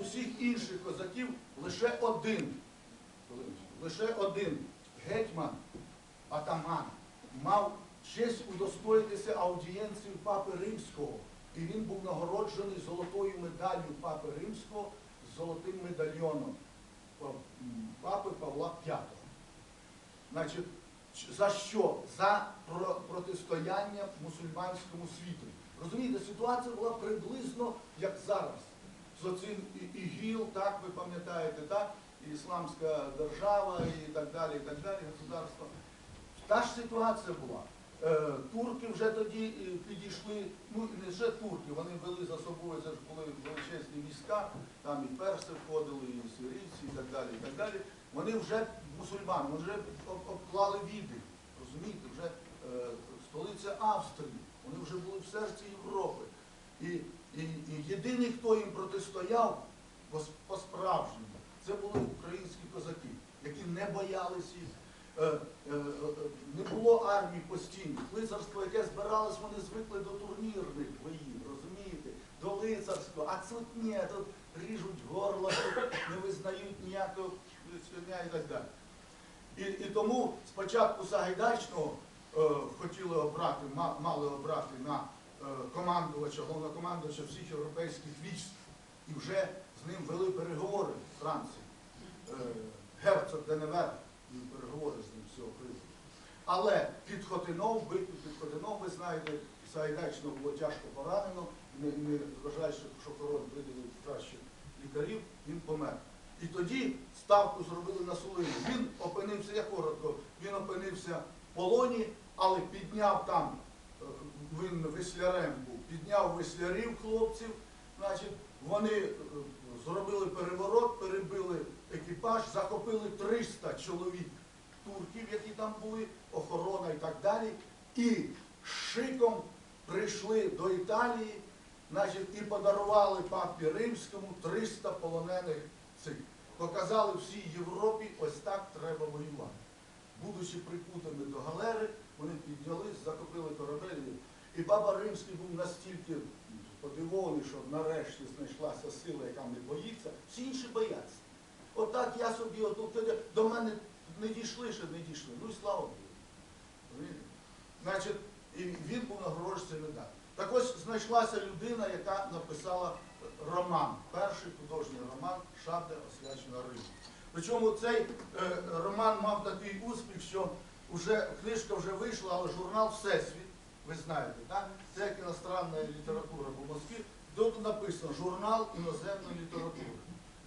усіх інших козаків лише один, лише один гетьман, атаман, мав честь удостоїтися аудієнцію Папи Римського. І він був нагороджений золотою медаллю Папи Римського з золотим медальйоном Папи Павла V. Значить, за що? За протистояння мусульманському світу. Розумієте, ситуація була приблизно як зараз. З оцим ІГІЛ, так, ви пам'ятаєте, так? І Ісламська держава і так далі, і так далі, государство. Та ж ситуація була. Е, Турки вже тоді е, підійшли, ну не лише турки, вони вели за собою, це ж були величезні війська, там і перси входили, і сирійці, і так далі, і так далі. Вони вже мусульмани, вони вже обклали віди, розумієте, вже е, столиця Австрії, вони вже були в серці Європи. І, і, і єдиний, хто їм протистояв по-справжньому, це були українські козаки, які не боялися їх. Е, е, е, не було армії постійних. Лицарство, яке збиралось, вони звикли до турнірних боїв, розумієте, до лицарського. А тут ні, тут ріжуть горло, тут не визнають ніякого і так далі. І, і тому спочатку Сагайдачного е, хотіли обрати, мали обрати на командувача, головнокомандувача всіх європейських військ. І вже з ним вели переговори в Франції. Е, герцог Деневер переговори з ним з цього приводу. Але під Хотинов, битву під Хотинов, ви знаєте, Сагайдачного було тяжко поранено, не, зважаючи, що король виділив кращих лікарів, він помер. І тоді ставку зробили на Сулині. Він опинився, я коротко, він опинився в полоні, але підняв там, е, він веслярем був, підняв веслярів хлопців, значить, вони е, зробили переворот, перебили екіпаж, захопили 300 чоловік турків, які там були, охорона і так далі, і шиком прийшли до Італії, значить, і подарували папі римському 300 полонених цих. Показали всій Європі, ось так треба воювати. Будучи прикутими до галери, вони піднялись, захопили корабель. І папа римський був настільки подивований, що нарешті знайшлася сила, яка не боїться, всі інші бояться. Отак я собі отут до мене не дійшли, ще не дійшли. Ну і слава Богу. Значить, він був нагороджений медаль. Так ось знайшлася людина, яка написала роман, перший художній роман Шабля освячена Рима. Причому цей е, роман мав такий успіх, що вже книжка вже вийшла, але журнал Всесвіт, ви знаєте, так? це як іностранна література по Москві, тут написано журнал іноземної літератури.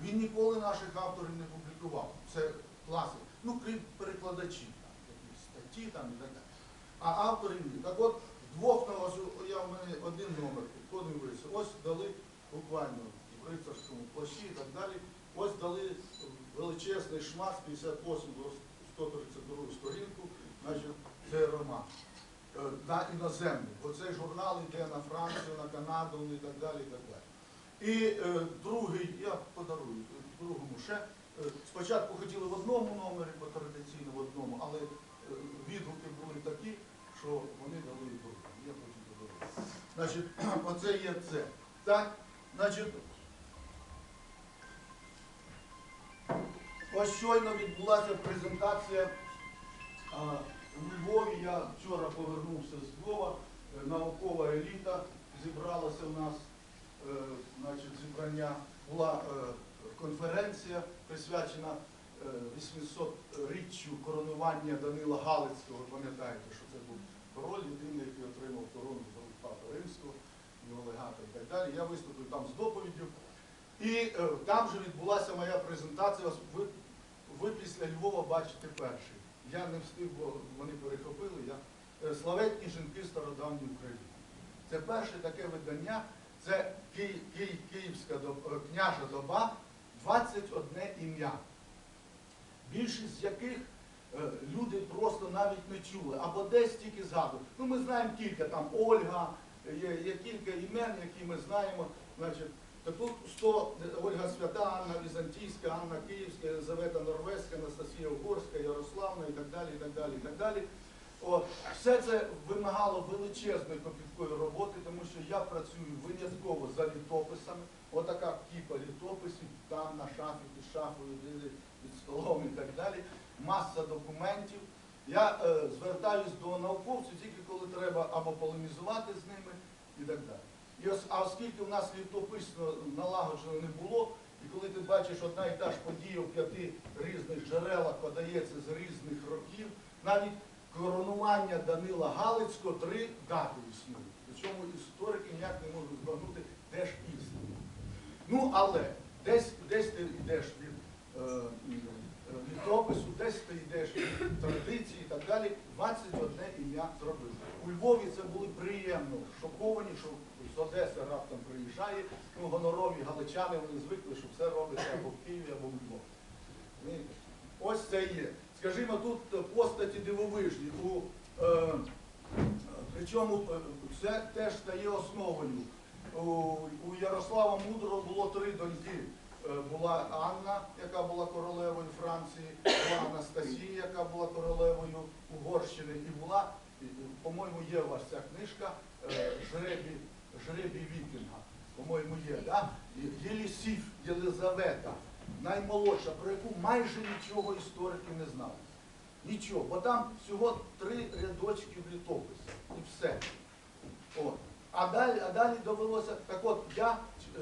Він ніколи наших авторів не публікував. Це класик. Ну, крім перекладачів, якісь статті там і так далі. А авторів ні. Так от, двох на ось, я в мене один номер вирився. Ось дали буквально в рицарському плащі і так далі. Ось дали величезний шмат з 58 до 132 сторінку, значить, це роман. Е, На іноземний. Оцей журнал йде на Францію, на Канаду і так далі. І так далі. І е, другий, я подарую, е, другому ще. Е, спочатку хотіли в одному номері, по традиційно в одному, але відгуки були такі, що вони дали і другому. Я потім подарую. Значить, оце є це. Так, значить, ось щойно відбулася презентація у Львові. Я вчора повернувся з Львова. Е, Наукова еліта зібралася у нас е, значить, зібрання була е, конференція, присвячена е, 800-річчю коронування Данила Галицького. Ви пам'ятаєте, що це був король, єдиний, який отримав корону Папи Римського, його легата і так далі. Я виступив там з доповіддю. І там же відбулася моя презентація. Ви, ви після Львова бачите перший. Я не встиг, бо вони перехопили. Я, е, Славетні жінки стародавньої України. Це перше таке видання. Це Ки- Ки- Київська доб- е, княжа доба, 21 ім'я. Більшість з яких е, люди просто навіть не чули, або десь тільки згадують. Ну, ми знаємо кілька, там Ольга, є, є кілька імен, які ми знаємо. Значить, тут 100 Ольга Свята, Анна Візантійська, Анна Київська, Єлизавета Норвезька, Анастасія Угорська, Ярославна і так далі, і так далі, і так далі. От, все це вимагало величезної копіткої роботи, тому що я працюю винятково за літописами. Отака кіпа літописів, там на шафі, під шафою, під столом і так далі. Маса документів. Я е, звертаюсь до науковців тільки коли треба або полемізувати з ними і так далі. А оскільки в нас літописно налагоджено не було, і коли ти бачиш одна і та ж подія в п'яти різних джерелах подається з різних років, навіть коронування Данила Галицького три дати існують. Причому історики ніяк не можуть збагнути, де ж істина. Ну, але десь, десь ти йдеш від е, літопису, десь ти йдеш від традиції і так далі. 21 ім'я зробили. У Львові це були приємно шоковані, що з Одеси раптом приїжджає. Ну, гонорові галичани, вони звикли, що все робиться або в Києві, або в Львові. Ось це є. Скажімо, тут постаті дивовижні. У, е, причому е, це теж стає основою. У, Ярослава Мудрого було три доньки. Е, Була Анна, яка була королевою Франції, була Анастасія, яка була королевою Угорщини, і була, по-моєму, є у вас ця книжка е, Жребі, Жребі Вікінга. По-моєму, є, да? І Єлісіф, Єлизавета, наймолодша, про яку майже нічого історики не знали. Нічого, бо там всього три рядочки в літописі. І все. От. А далі, а далі довелося. Так от я е,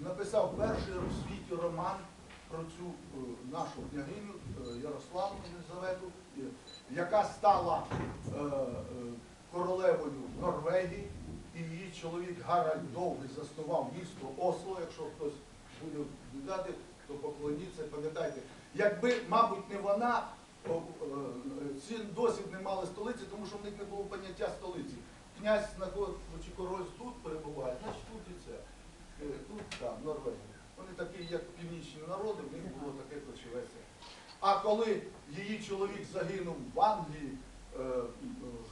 написав перший в світі роман про цю е, нашу княгиню е, Ярославну Єлизавету, е, яка стала е, е, королевою Норвегії, і її чоловік Гаральд Довгий заснував місто Осло, якщо хтось буде віддати, то поклоніться, пам'ятайте. Якби, мабуть, не вона, е, ці досі б не мали столиці, тому що в них не було поняття столиці. Князь чи король тут перебуває, значить тут і це. Е, Тут там, Норвегія. Вони такі, як північні народи, в них було таке ключове. А коли її чоловік загинув в Англії,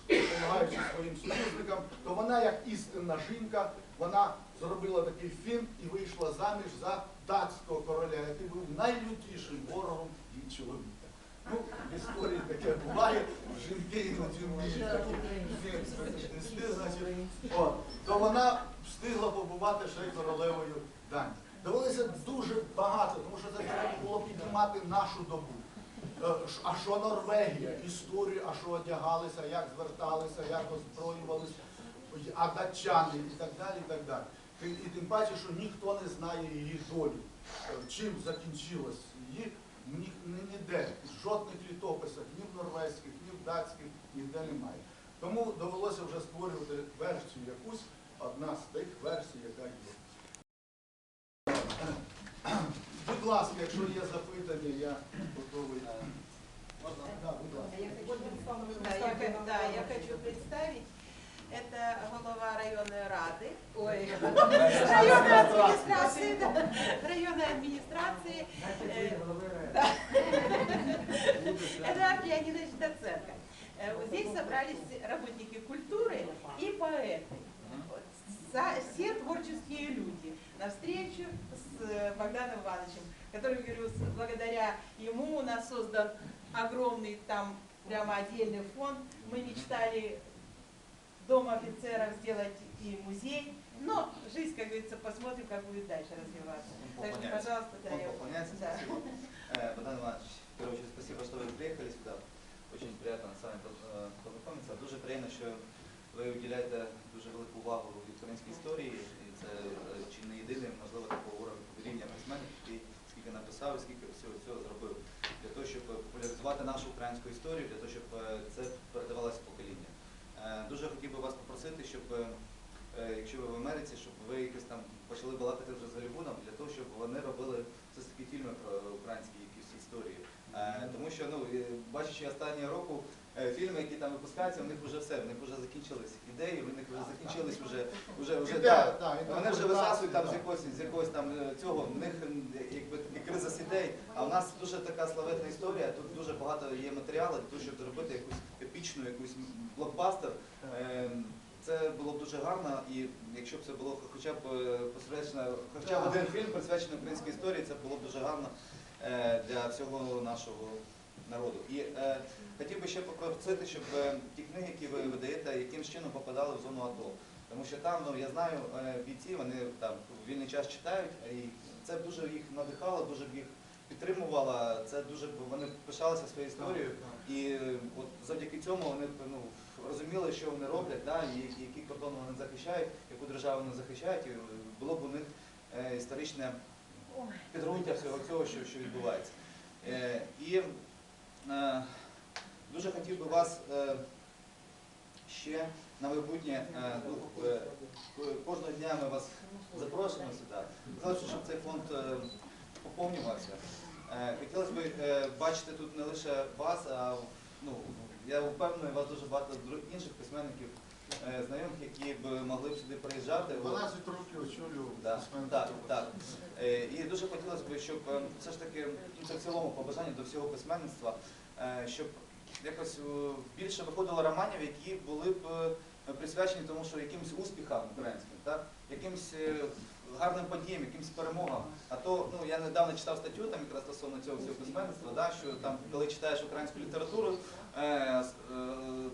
допомагаючи своїм союзникам, то вона, як істинна жінка, вона зробила такий фінт і вийшла заміж за датського короля, який був найлютішим ворогом її чоловіка. Ну, в історії таке буває, жінки іноді вміють такі значить, От, то вона встигла побувати ще й королевою Данії. Довелося дуже багато, тому що це треба було піднімати нашу добу. Е, А що Норвегія, історію, а що одягалися, як зверталися, як озброювалися, а датчани і так далі. І так далі. І тим паче, що ніхто не знає її долі, Е, чим закінчилось її, ні, ні- ніде, в жодних літописах, ні в норвезьких, ні в датських, ніде немає. Тому довелося вже створювати версію якусь, одна з тих версій, яка є. Будь ласка, якщо є запитання, это голова районной рады, ой, районной администрации, да, районной администрации, да. Эдуард Леонидович Доценко. Э, вот Здесь собрались работники культуры и поэты. Все творческие люди на встречу с э, Богданом Ивановичем, который, говорю, благодаря ему у нас создан огромный там прямо отдельный фонд. Мы мечтали дом офицеров сделать и музей. Но жизнь, как говорится, посмотрим, как будет дальше развиваться. Он Так что, пожалуйста, да, Он я- пополняется, да. спасибо. Э, Богдан Иванович, в первую очередь, спасибо, что вы приехали сюда. Очень приємно з вами е, познайомитися. Дуже приємно, що ви уділяєте дуже велику увагу українській історії. І це е, чи не єдиний, можливо, такого уровня рівня письменник, який скільки написав і скільки всього цього зробив для того, щоб популяризувати нашу українську історію, для того, щоб е, це Дуже хотів би вас попросити, щоб е, е, якщо ви в Америці, щоб ви якось там почали балакати вже з Голлівудом, для того, щоб вони робили все ж таки фільми про українські якісь історії. Е, Тому що, ну, е, бачачи останнього року е, фільми, які там випускаються, у них вже все, в них вже закінчились ідеї, в них вже закінчились вже, вже, вже Ідея, да. Вони вже висасують там з якогось, з якогось там е, цього, в них якби кризис ідей. А в нас дуже така славетна історія, тут дуже багато є матеріалу для того, щоб зробити якусь епічну, якусь блокбастер. Ем, Це було б дуже гарно, і якщо б це було хоча б е, посвячено, хоча б один фільм присвячений українській історії, це було б дуже гарно е, для всього нашого народу. І е, хотів би ще попросити, щоб е, ті книги, які ви видаєте, яким чином попадали в зону АТО. Тому що там, ну я знаю, бійці, вони там в вільний час читають, і це дуже їх надихало, дуже б їх підтримувало. Це дуже вони пишалися своєю історією. І от завдяки цьому вони ну, розуміли, що вони роблять, да, і які кордони вони захищають, яку державу вони захищають, і було б у них е, історичне підґрунтя всього цього, що, що відбувається. Е, і е, дуже хотів би вас е, ще на майбутнє, е, ну, е, кожного дня ми вас запрошуємо сюди. Хотілося, щоб цей фонд е, поповнювався. Хотілося б бачити тут не лише вас, а ну, я впевнений, у вас дуже багато інших письменників, знайомих, які б могли б сюди приїжджати. 12 років очолював Да, так, так. І дуже хотілося б, щоб все ж таки, ну, це в цілому побажання до всього письменництва, щоб якось більше виходило романів, які були б присвячені тому, що якимось успіхам українським, так? якимось е, гарним подіям, якимось перемогам. А то ну, я недавно читав статтю там якраз стосовно цього всього письменництва, да, що там, коли читаєш українську літературу, е, е,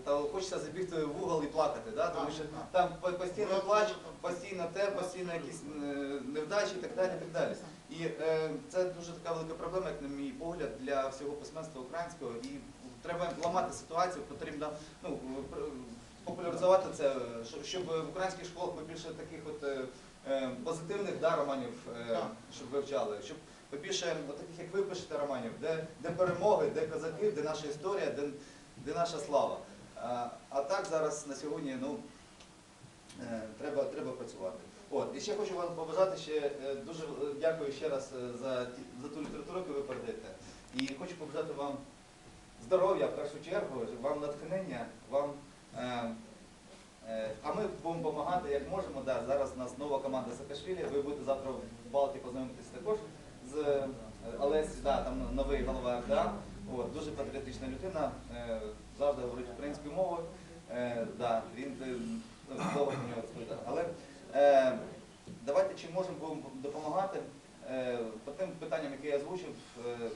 то хочеться забігти в угол і плакати, да, тому що там постійно плач, постійно те, постійно якісь е, невдачі і так далі. І, так далі. і е, це дуже така велика проблема, як на мій погляд, для всього письменства українського. І треба ламати ситуацію, потрібно ну, популяризувати це, щоб- в українських школах побільше таких от е, е, позитивних да, романів, е, щоб вивчали. Щоб побільше от таких, як ви пишете романів, де, де перемоги, де козаки, де наша історія, де, де наша слава. А, а так зараз на сьогодні ну, треба, треба працювати. От. І ще хочу вам побажати ще дуже дякую ще раз за, за ту літературу, яку ви передаєте. І хочу побажати вам здоров'я в першу чергу, вам натхнення, вам. Е, е, а ми будемо допомагати як можемо. Да, зараз у нас нова команда Саакашвілі. Ви будете завтра в Балті познайомитися також з е, Олесі, да, там новий голова РДА. Дуже патріотична людина, е, завжди говорить українською мовою. Е, да, він е, ну, довго до нього відповідає. Але е, давайте чи можемо будемо допомагати е, по тим питанням, які я озвучив. Е,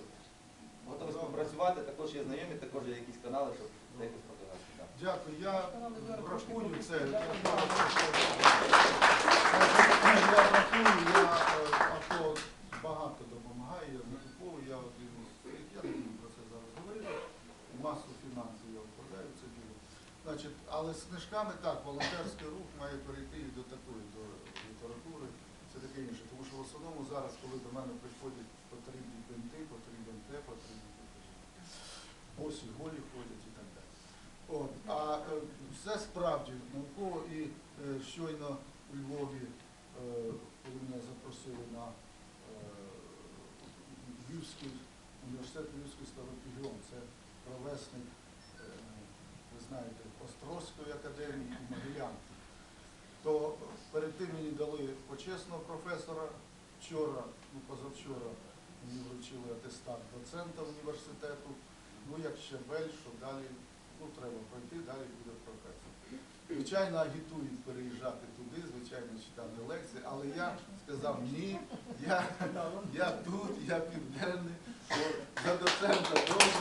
готові співпрацювати, також є знайомі, також є якісь канали, щоб це якось продавати. Да. Дякую. Я врахую це. Я врахую, я е, АТО багато допомагаю, я закуповую, я один я не про це зараз говорити. Масу фінансів я вкладаю в це діло. Але з книжками так, волонтерський рух має перейти і до такої, до літератури, це таке інше. Тому що в основному зараз, коли до мене приходять потрібні бинти, потрібен те, потрібні босі голі ходять і так далі. А е, все справді науково і е, щойно у Львові, е, коли мене запросили на е, Львівський університет Львівський старопігіон, це ровесник, е, ви знаєте, Острозької академії і Могилянки, то перед тим мені дали почесного професора. Вчора, ну позавчора мені вручили атестат доцента університету. Ну, як щебель, що далі ну, треба пройти, далі буде професор. Звичайно, агітують переїжджати туди, звичайно, читати лекції, але я сказав ні, я, я тут, я південний, за доцента довго.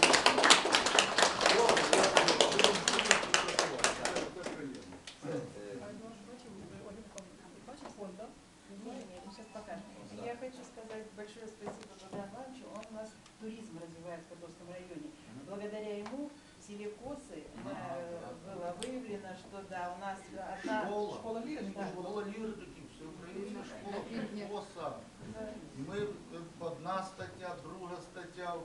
Добре, я буду- буду працювати. Це- це приємно. Це, е, Сейчас покажем. Я хочу сказать большое спасибо Богдану Ивановичу. Он у нас туризм развивает в Подольском районе. Благодаря ему в селе Косы э, было выявлено, что да, у нас одна Школа. школа лирики, да. Школа лірики, всеукраїнська школа, КОСа. Да. І ми е, одна стаття, друга стаття в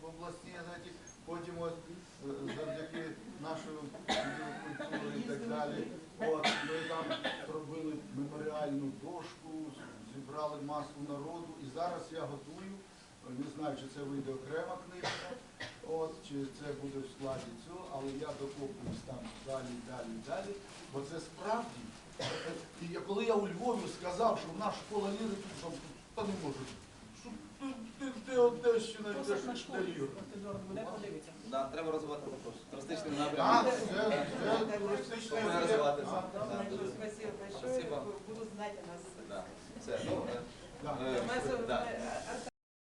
в обласній газеті, потім ось е, завдяки нашому відділу культури і так далі. От ми там зробили меморіальну дошку, зібрали масу народу. І зараз я готую. е, Не знаю, чи це вийде окрема книжка, от, чи це буде в складі цього, але я докоплююсь там далі, далі, далі. Бо це справді. е, І коли я у Львові сказав, що в нас школа лірики, що та не можу. Що ти, ти, ти Одещина йдеш на ліру. треба розвивати також туристичний напрямок. Спасибо. Буду знать о нас. Да. Все, ну,